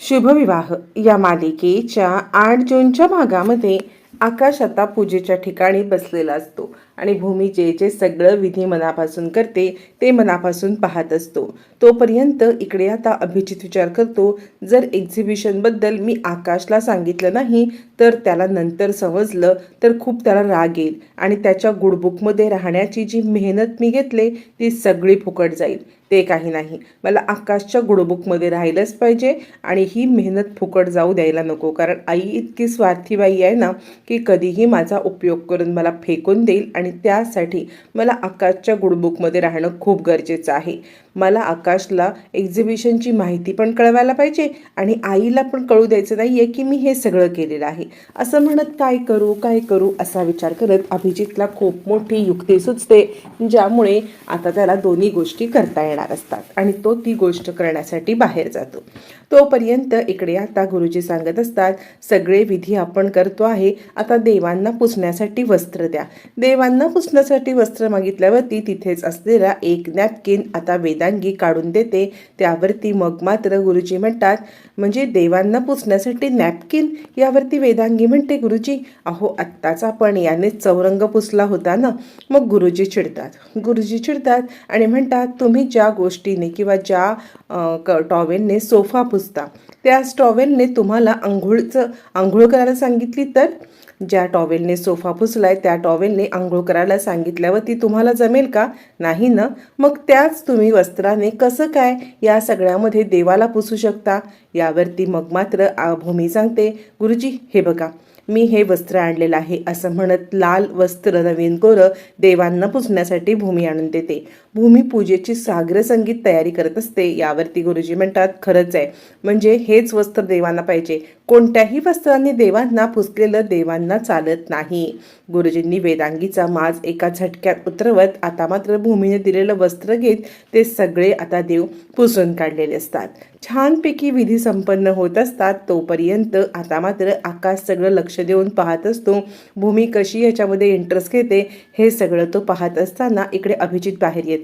शुभविवाह. या मालिकेच्या आठ जूनच्या भागामध्ये आकाश आता पूजेच्या ठिकाणी बसलेला असतो आणि भूमी जे जे सगळं विधी मनापासून करते ते मनापासून पाहत असतो. तोपर्यंत इकडे आता अभिजित विचार करतो जर एक्झिबिशनबद्दल मी आकाशला सांगितलं नाही तर त्याला नंतर समजलं तर खूप त्याला राग येईल आणि त्याच्या गुडबुकमध्ये राहण्याची जी मेहनत मी घेतले ती सगळी फुकट जाईल. ते काही नाही. मला आकाशच्या गुडबुकमध्ये राहिलंच पाहिजे आणि ही मेहनत फुकट जाऊ द्यायला नको. कारण आई इतकी स्वार्थी बाई आहे ना की कधीही माझा उपयोग करून मला फेकून देईल आणि त्यासाठी मला आकाशच्या गुडबुकमध्ये राहणं खूप गरजेचं आहे. मला आकाशला एक्झिबिशनची माहिती पण कळवायला पाहिजे आणि आईला पण कळू द्यायचं नाही आहे की मी हे सगळं केलेलं आहे. असं म्हणत काय करू काय करू असा विचार करत अभिजितला खूप मोठी युक्ती सुचते ज्यामुळे आता त्याला दोन्ही गोष्टी करता येणार असतात आणि तो ती गोष्ट करण्यासाठी बाहेर जातो. तोपर्यंत इकडे आता गुरुजी सांगत असतात सगळे विधी आपण करतो आहे आता देवांना पुसण्यासाठी वस्त्र द्या. देवांना पुसण्यासाठी वस्त्र मागितल्यावरती तिथेच असलेला एक नॅपकिन आता वेदांगी काढून देते. त्यावरती मग मात्र गुरुजी म्हणतात म्हणजे देवांना पुसण्यासाठी नॅपकिन? यावरती वेदांगी म्हणते गुरुजी अहो आत्ताच आपण याने चौरंग पुसला होता ना? मग गुरुजी चिडतात. गुरुजी चिडतात आणि म्हणतात तुम्ही ज्या गोष्टीने किंवा ज्या क टॉवेलने सोफा पुसता त्याच टॉवेलने तुम्हाला आंघोळचं आंघोळ करायला सांगितली तर? ज्या टॉवेलने सोफा पुसलाय त्या टॉवेलने आंघोळ करायला सांगितल्यावर ती तुम्हाला जमेल का? नाही ना. मग त्याच तुम्ही वस्त्राने कसं काय या सगळ्यामध्ये देवाला पुसू शकता? यावरती मग मात्र भूमी सांगते गुरुजी हे बघा मी हे वस्त्र आणलेलं आहे. असं म्हणत लाल वस्त्र नवीन कोरं देवांना पुसण्यासाठी भूमी आणून देते. भूमिपूजेची सागरसंगीत सागर संगीत तयारी करत असते. यावरती गुरुजी म्हणतात खरंच आहे. म्हणजे हेच वस्त्र देवांना पाहिजे. कोणत्याही वस्त्रांनी देवांना पुसलेलं देवांना चालत नाही. गुरुजींनी वेदांगीचा माज एका झटक्यात उतरवत आता मात्र भूमीने दिलेलं वस्त्र घेत ते सगळे आता देव पुसून काढलेले असतात. छानपैकी विधी संपन्न होत असतात. तोपर्यंत आता मात्र आकाश सगळं लक्ष देऊन पाहत असतो. भूमी कशी याच्यामध्ये इंटरेस्ट घेते हे सगळं तो पाहत असताना इकडे अभिजित बाहेर येतो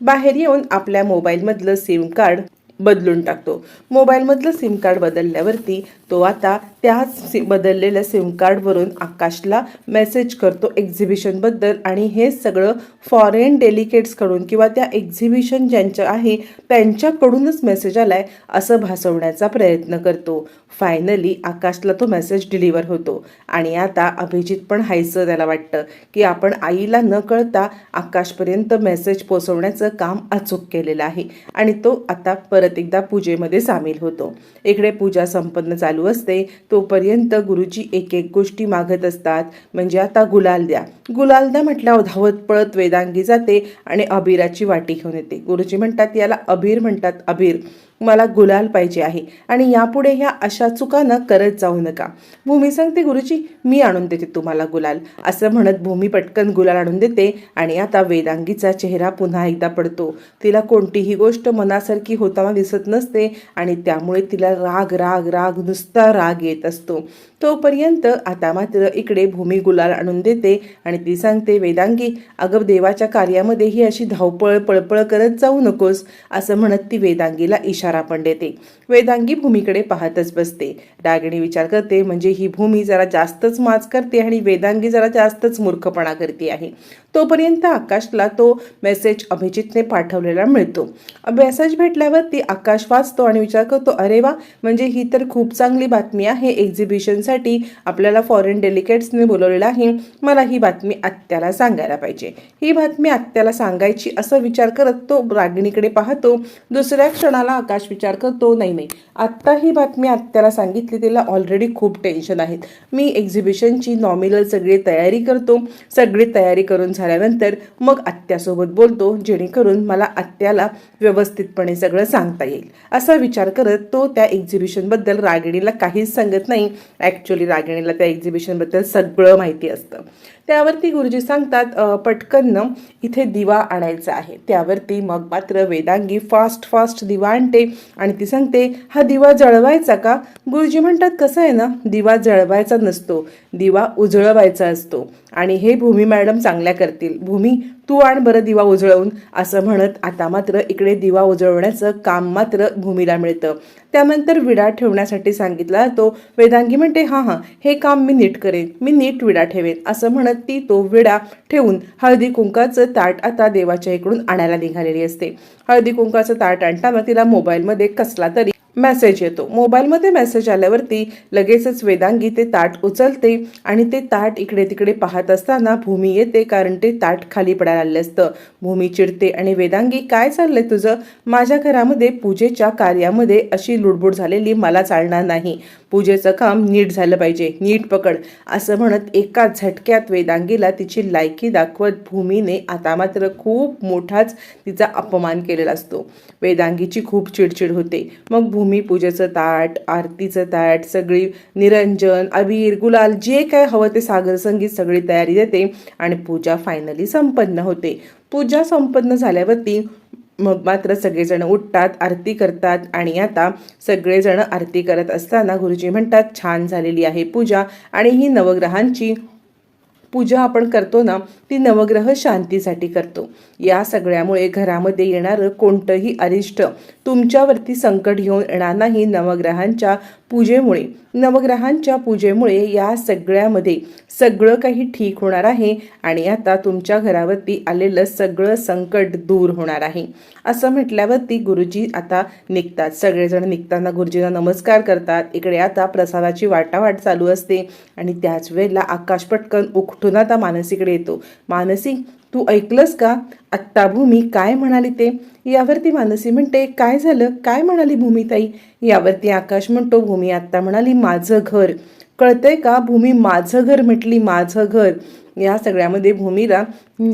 बाहेर येऊन आपल्या मोबाईलमधलं सिम कार्ड बदलून टाकतो. मोबाईलमधलं सिम कार्ड बदलल्यावरती तो आता त्याच सि बदललेल्या सिम कार्डवरून आकाशला मेसेज करतो एक्झिबिशनबद्दल आणि हे सगळं फॉरेन डेलिकेट्सकडून किंवा त्या एक्झिबिशन ज्यांचं आहे त्यांच्याकडूनच मेसेज आलाय असं भासवण्याचा प्रयत्न करतो. फायनली आकाशला तो मेसेज डिलिव्हर होतो. आणि आता अभिजित पण हायचं त्याला वाटतं की आपण आईला न कळता आकाशपर्यंत मेसेज पोचवण्याचं काम अचूक केलेलं आहे. आणि तो आता परत एकदा पूजेमध्ये सामील होतो. इकडे पूजा संपन्न चालू असते तोपर्यंत गुरुजी एक एक गोष्टी मागत असतात. म्हणजे आता गुलाल द्या. गुलाल द्या म्हटल्यावर धावत पळत वेदांगी जाते आणि अबीराची वाटी घेऊन येते. गुरुजी म्हणतात याला अबीर म्हणतात अबीर. मला गुलाल पाहिजे आहे. आणि यापुढे ह्या अशा चुका न करत जाऊ नका. भूमी सांगते गुरुजी मी आणून देते तुम्हाला गुलाल. असं म्हणत भूमी पटकन गुलाल आणून देते आणि आता वेदांगीचा चेहरा पुन्हा एकदा पडतो. तिला कोणतीही गोष्ट मनासारखी होताना दिसत नसते आणि त्यामुळे तिला राग राग राग नुसता राग येत असतो. तोपर्यंत आता मात्र इकडे भूमी गुलाल आणून देते आणि ती सांगते वेदांगी अगं देवाच्या कार्यामध्ये ही अशी धावपळ पळपळ करत जाऊ नकोस असं म्हणत ती वेदांगीला इशारा पण देते. वेदांगी भूमीकडे पाहतच बसते. रागिणी विचार करते म्हणजे ही भूमी जरा जास्तच माज करते आणि वेदांगी जरा जास्तच मूर्खपणा करते आहे. तोपर्यंत आकाशला तो मेसेज अभिजितने पाठवलेला मिळतो. मेसेज भेटल्यावर ती आकाश वाचतो आणि विचार करतो अरे वा म्हणजे ही तर खूप चांगली बातमी आहे. एक्झिबिशनसाठी आपल्याला फॉरेन डेलिकेट्सने बोलवलेलं आहे. मला ही बातमी आत्याला सांगायला पाहिजे. ही बातमी आत्याला सांगायची असं विचार करत तो रागिणीकडे पाहतो. दुसऱ्या क्षणाला आकाश विचार करतो नाही नाही आत्ता ही बातमी आत्याला सांगितली तिला ऑलरेडी खूप टेन्शन आहेत. मी एक्झिबिशनची नॉमिनल सगळी तयारी करतो. सगळी तयारी करून झाल्यानंतर मग आत्यासोबत बोलतो जेणेकरून मला आत्याला व्यवस्थितपणे सगळं सांगता येईल. असा विचार करत तो त्या एक्झिबिशनबद्दल रागिणीला काहीच सांगत नाही. ॲक्च्युली रागिणीला त्या एक्झिबिशनबद्दल सगळं माहिती असतं. त्यावरती गुरुजी सांगतात पटकन इथे दिवा आणायचा आहे. त्यावरती मग मात्र वेदांगी फास्ट फास्ट दिवा आणते आणि ती सांगते हा दिवा जळवायचा का? गुरुजी म्हणतात कसं आहे ना दिवा जळवायचा नसतो. दिवा उजळवायचा असतो. आणि हे भूमी मॅडम चांगल्या करतात. करतील. भूमी तू आण बरं दिवा उजळवून. असं म्हणत आता मात्र इकडे दिवा उजळवण्याचं काम मात्र भूमीला मिळतं. त्यानंतर विडा ठेवण्यासाठी सांगितला तो वेदांगी म्हणते हां हां हे काम मी नीट करेन. मी नीट विडा ठेवेन. असं म्हणत ती तो विडा ठेवून हळदी कुंकाचं ताट आता देवाच्या इकडून आणायला निघालेली असते. हळदी कुंकाचं ताट आणताना तिला मोबाईलमध्ये कसला तरी मेसेज येतो. मोबाईलमध्ये मेसेज आल्यावरती लगेचच वेदांगी ते ताट उचलते आणि ते ताट इकडे तिकडे पाहत असताना भूमी येते कारण ते ताट खाली पडायला आले असतं. भूमी चिडते आणि वेदांगी काय चाललंय तुझं? माझ्या घरामध्ये पूजेच्या कार्यामध्ये अशी लुडबुड झालेली मला चालणार नाही. पूजेचं काम नीट झालं पाहिजे. नीट पकड. असं म्हणत एका झटक्यात वेदांगीला तिची लायकी दाखवत भूमीने आता मात्र खूप मोठाच तिचा अपमान केलेला असतो. वेदांगीची खूप चिडचिड होते. मग भूमी पूजेचं ताट आरतीचं ताट सगळी निरंजन अबीर गुलाल जे काय हवं ते सागर संगीत सगळी तयारी देते आणि पूजा फायनली संपन्न होते. होते. पूजा संपन्न झाल्यावरती मग मात्र सगळेजण उठतात आरती करतात आणि आता सगळेजण आरती करत असताना गुरुजी म्हणतात छान झालेली आहे पूजा आणि ही नवग्रहांची पूजा आपण करतो ना ती नवग्रह शांतीसाठी करतो. या सगळ्यामुळे घरामध्ये येणारं कोणतंही अरिष्ट तुमच्यावरती संकट घेऊन येणार नाही. नवग्रहांच्या पूजेमुळे नवग्रहांच्या पूजेमुळे या सगळ्यामध्ये सगळं काही ठीक होणार आहे आणि आता तुमच्या घरावरती आलेलं सगळं संकट दूर होणार आहे. असं म्हटल्यावरती गुरुजी आता निघतात. सगळेजण निघताना गुरुजींना नमस्कार करतात. इकडे आता प्रसादाची वाटावाट चालू असते आणि त्याच वेळेला आकाश पटकन उखटून आता मानसीकडे येतो. मानसी तू ऐकलंस का? आत्ता भूमी काय म्हणाली ते? यावरती मानसी म्हणते काय झालं? काय म्हणाली भूमीताई यावरती आकाश म्हणतो भूमी आत्ता म्हणाली माझं घर. कळतंय का? भूमी माझं घर म्हटली माझं घर. या सगळ्यामध्ये भूमीला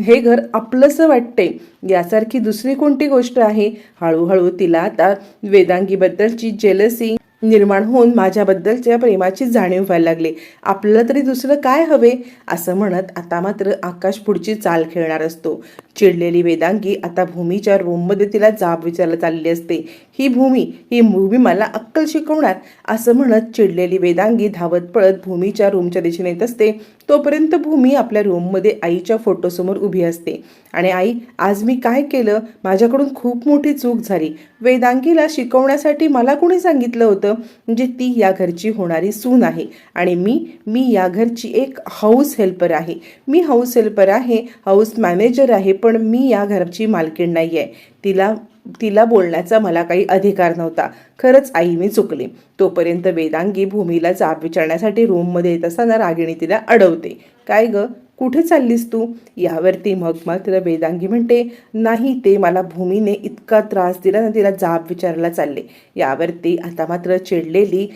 हे घर आपलंसं वाटते यासारखी दुसरी कोणती गोष्ट आहे? हळूहळू तिला आता वेदांगीबद्दलची जेलसी निर्माण होऊन माझ्याबद्दलच्या प्रेमाची जाणीव व्हायला लागली. आपल्याला तरी दुसरं काय हवे? असं म्हणत आता मात्र आकाश पुढची चाल खेळणार असतो. चिडलेली वेदांगी आता भूमीच्या रूममध्ये तिला जाब विचारला चालली असते. ही भूमी ही भूमी मला अक्कल शिकवणार? असं म्हणत चिडलेली वेदांगी धावत पळत भूमीच्या रूमच्या दिशेने येत असते. तोपर्यंत भूमी आपल्या रूममध्ये आईच्या फोटोसमोर उभी असते. आणि आई आज मी काय केलं? माझ्याकडून खूप मोठी चूक झाली. वेदांगीला शिकवण्यासाठी मला कोणी सांगितलं होतं? म्हणजे ती या घरची होणारी सून आहे. आणि मी मी या घरची एक हाऊस हेल्पर आहे. मी हाऊस हेल्पर आहे हाऊस मॅनेजर आहे पण मी या घरची मालकीण नाही आहे तिला तिला बोलण्याचा मला काही अधिकार नव्हता. खरंच आई मी चुकले. तोपर्यंत वेदांगी भूमीला जाब विचारण्यासाठी रूममध्ये येत असताना रागिणी तिला अडवते. काय ग? कुठे चाललीस तू? यावरती मग मात्र वेदांगी म्हणते नाही ते मला भूमीने इतका त्रास दिला ना तिला जाब विचारायला चालले. यावरती आता मात्र चिडलेली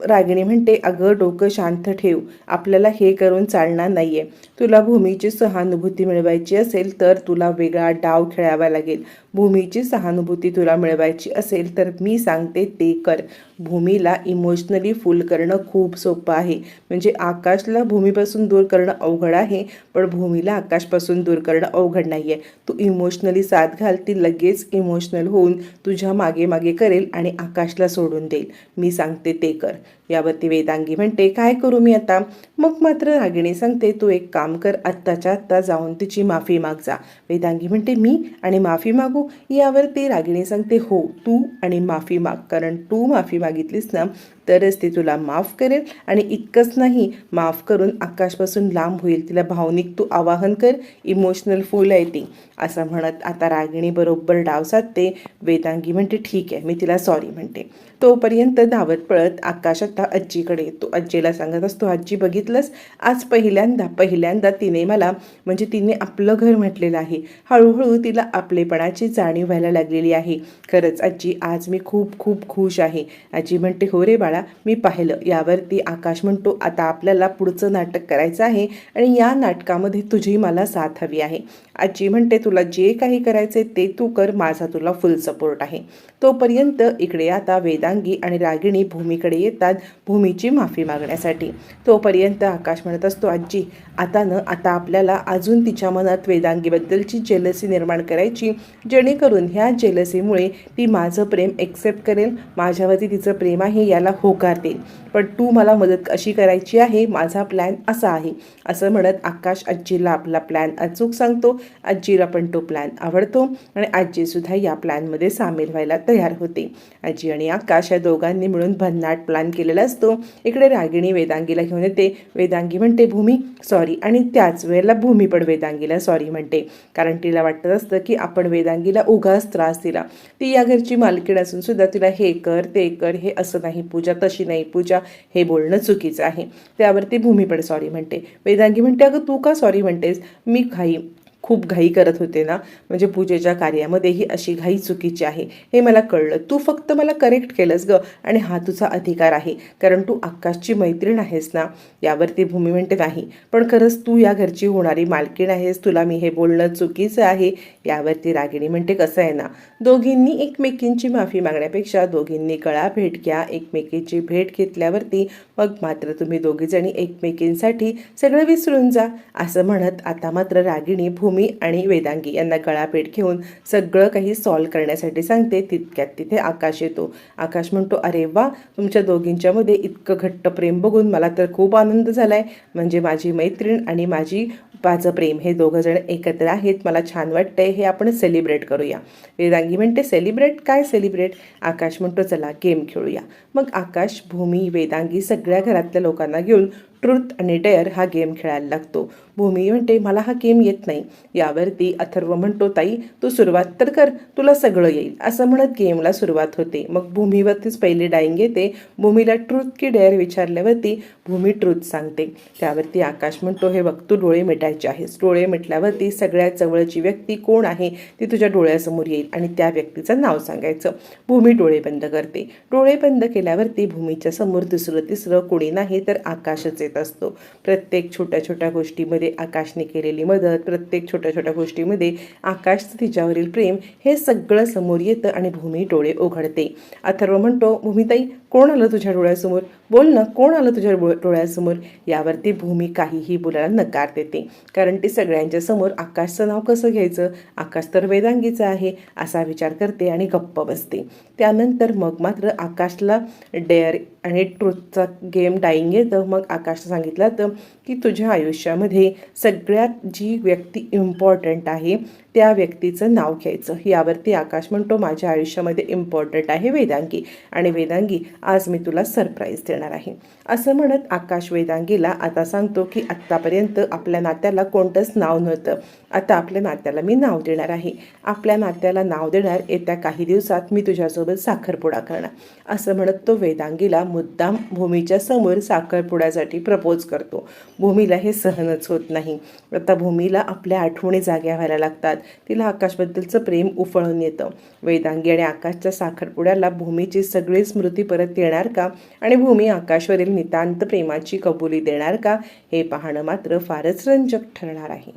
रागिणी म्हणते अगं डोकं शांत ठेव. आपल्याला हे करून चालणार नाही आहे तुला भूमीची सहानुभूती मिळवायची असेल तर तुला वेगळा डाव खेळावा लागेल. भूमीची सहानुभूती तुला मिळवायची असेल तर मी सांगते ते कर. भूमीला इमोशनली फुल करणं खूप सोपं आहे. म्हणजे आकाशला भूमीपासून दूर करणं अवघड आहे पण भूमीला आकाशपासून दूर करणं अवघड नाही आहे तू इमोशनली साथ घाल ती लगेच इमोशनल होऊन तुझ्या मागे मागे करेल आणि आकाशला सोडून देईल. मी सांगते ते कर. यावरती वेदांगी म्हणते काय करू मी आता? मग मात्र रागिणी सांगते तू एक काम कर आत्ताच्या आत्ता जाऊन तिची माफी माग जा. वेदांगी म्हणते मी आणि माफी मागू? यावरती रागिणी सांगते हो तू आणि माफी माग कारण तू माफी मागितलीस ना तरच ती तुला माफ करेल आणि इतकंच नाही माफ करून आकाशपासून लांब होईल. तिला भावनिक तू आवाहन कर इमोशनल फुल आहे ती. असं म्हणत आता रागिणी बरोबर डाव साधते. वेदांगी म्हणते ठीक आहे मी तिला सॉरी म्हणते. तोपर्यंत धावत पळत आकाश आता आजीकडे येतो. आजीला सांगत असतो आजी बघितलंस? आज पहिल्यांदा पहिल्यांदा तिने मला म्हणजे तिने आपलं घर म्हटलेलं आहे. हळूहळू तिला आपलेपणाची जाणीव व्हायला लागलेली आहे. खरंच आजी आज मी खूप खूप खुश आहे. आजी म्हणते हो रे बाळ मी पाहिलं. यावरती आकाश म्हणतो आता आपल्याला पुढचं नाटक करायचं आहे आणि या नाटकामध्ये तुझी मला साथ हवी आहे. आजी म्हणते तुला जे काही करायचे ते तू कर माझा तुला फुल सपोर्ट आहे. तोपर्यंत इकडे आता वेदांगी आणि रागिणी भूमीकडे येतात भूमीची माफी मागण्यासाठी. तोपर्यंत आकाश म्हणत असतो आजी आता न आता आपल्याला अजून तिच्या मनात वेदांगीबद्दलची जेलसी निर्माण करायची जेणेकरून ह्या जेलसीमुळे ती माझं प्रेम एक्सेप्ट करेल माझ्यावरती तिचं प्रेम आहे याला होकार देईल. पण तू मला मदत अशी करायची आहे? माझा प्लॅन असा आहे. असं म्हणत आकाश आजीला आपला प्लॅन अचूक सांगतो. आजीला पण तो प्लॅन आवडतो आणि आजीसुद्धा या प्लॅनमध्ये सामील व्हायला तयार होते. आजी आणि आकाश या दोघांनी मिळून भन्नाट प्लॅन केलेला असतो. इकडे रागिणी वेदांगीला घेऊन येते. वेदांगी म्हणते भूमी सॉरी आणि त्याच वेळेला भूमी पण वेदांगीला सॉरी म्हणते. कारण तिला वाटत असतं की आपण वेदांगीला उगाच त्रास दिला. ती या घरची मालकीण असून सुद्धा तिला हे कर ते कर हे असं नाही पूजा तशी नाही पूजा हे बोलणं चुकीचं आहे. त्यावरती भूमी पण सॉरी म्हणते. वेदांगी म्हणते अगं तू का सॉरी म्हणतेस? मी काही खूप घाई करत होते ना म्हणजे पूजेच्या कार्यामध्येही अशी घाई चुकीची आहे. हे मला कळलं. तू फक्त मला करेक्ट केलंस ग आणि हा तुझा अधिकार आहे. कारण तू आकाशची मैत्रीण आहेस ना यावरती भूमी म्हणते नाही. पण खरंच तू या घरची होणारी मालकीण आहेस तुला मी हे बोलणं चुकीचं आहे यावरती रागिणी म्हणते कसं आहे ना. दोघींनी एकमेकींची माफी मागण्यापेक्षा दोघींनी कळा भेट घ्या एकमेकीची भेट घेतल्यावरती मग मात्र तुम्ही दोघीजणी एकमेकींसाठी सगळं विसरून जा असं म्हणत आता मात्र रागिणी भूमी आणि वेदांगी यांना गळापेट घेऊन सगळं काही सॉल्व करण्यासाठी सांगते तितक्यात तिथे आकाश येतो. आकाश म्हणतो अरे वा तुमच्या दोघींच्यामध्ये इतकं घट्ट प्रेम बघून मला तर खूप आनंद झाला आहे म्हणजे माझी मैत्रीण आणि माझी माझं प्रेम हे दोघंजण एकत्र आहेत. मला छान वाटतंय हे आपण सेलिब्रेट करूया. वेदांगी म्हणते सेलिब्रेट काय सेलिब्रेट आकाश म्हणतो चला गेम खेळूया. मग आकाश भूमी वेदांगी सगळ्या घरातल्या लोकांना घेऊन ट्रूथ आणि डेअर हा गेम खेळायला लागतो. भूमी म्हणते मला हा गेम येत नाही. यावरती अथर्व म्हणतो ताई तू सुरुवात तर कर. तुला सगळं येईल. असं म्हणत गेमला सुरुवात होते. मग भूमीवरतीच पहिली डाईंग येते. भूमीला ट्रूथ की डेअर विचारल्यावरती भूमी ट्रूथ सांगते. त्यावरती आकाश म्हणतो हे बघ तू डोळे मिटायचे आहेस. डोळे मिटल्यावरती सगळ्यात जवळची व्यक्ती कोण आहे? ती तुझ्या डोळ्यासमोर येईल आणि त्या व्यक्तीचं नाव सांगायचं. भूमी डोळे बंद करते. डोळे बंद केल्यावरती भूमीच्या समोर दुसरं तिसरं कोणी नाही तर आकाशच येत. असतो. प्रत्येक छोट्या छोट्या गोष्टीमध्ये आकाशने केलेली मदत प्रत्येक छोट्या छोट्या गोष्टीमध्ये आकाशचं तिच्यावरील प्रेम हे सगळं समोर येतं आणि भूमी डोळे उघडते अथर्व म्हणतो भूमिताई कोण आलं तुझ्या डोळ्यासमोर? बोल ना कोण आलं तुझ्या डोळ्यासमोर? यावरती भूमी काहीही बोलायला नकार देते. कारण ती सगळ्यांच्या समोर आकाशचं नाव कसं घ्यायचं? आकाश तर वेदांगीचं आहे असा विचार करते आणि गप्प बसते. त्यानंतर मग मात्र आकाशला डेअर आणि ट्रूथचा गेम डाईंग येतं मग आकाश सांगितलं तर की तुझ्या आयुष्यामध्ये सगळ्यात जी व्यक्ती इम्पॉर्टंट आहे त्या व्यक्तीचं नाव घ्यायचं. यावरती आकाश म्हणतो माझ्या आयुष्यामध्ये इम्पॉर्टंट आहे वेदांगी आणि वेदांगी आज मी तुला सरप्राईज देणार आहे. असं म्हणत आकाश वेदांगीला आता सांगतो की आत्तापर्यंत आपल्या नात्याला कोणतंच नाव नव्हतं. आता आपल्या नात्याला मी नाव देणार आहे. आपल्या नात्याला नाव देणार येत्या काही दिवसात मी तुझ्यासोबत साखरपुडा करणार. असं म्हणत तो वेदांगीला मुद्दाम भूमीच्या समोर साखरपुड्यासाठी प्रपोज करतो. भूमीला हे सहनच होत नाही. आता भूमीला आपल्या आठवणी जाग्या व्हायला लागतात. तिला आकाशबद्दलचं प्रेम उफळून येतं. वेदांगी आणि आकाशच्या साखरपुड्याला भूमीची सगळी स्मृती परत येणार का? आणि भूमी आकाशवरील नितांत प्रेमाची कबुली देणार का? हे पाहणं मात्र फारच रंजक ठरणार आहे.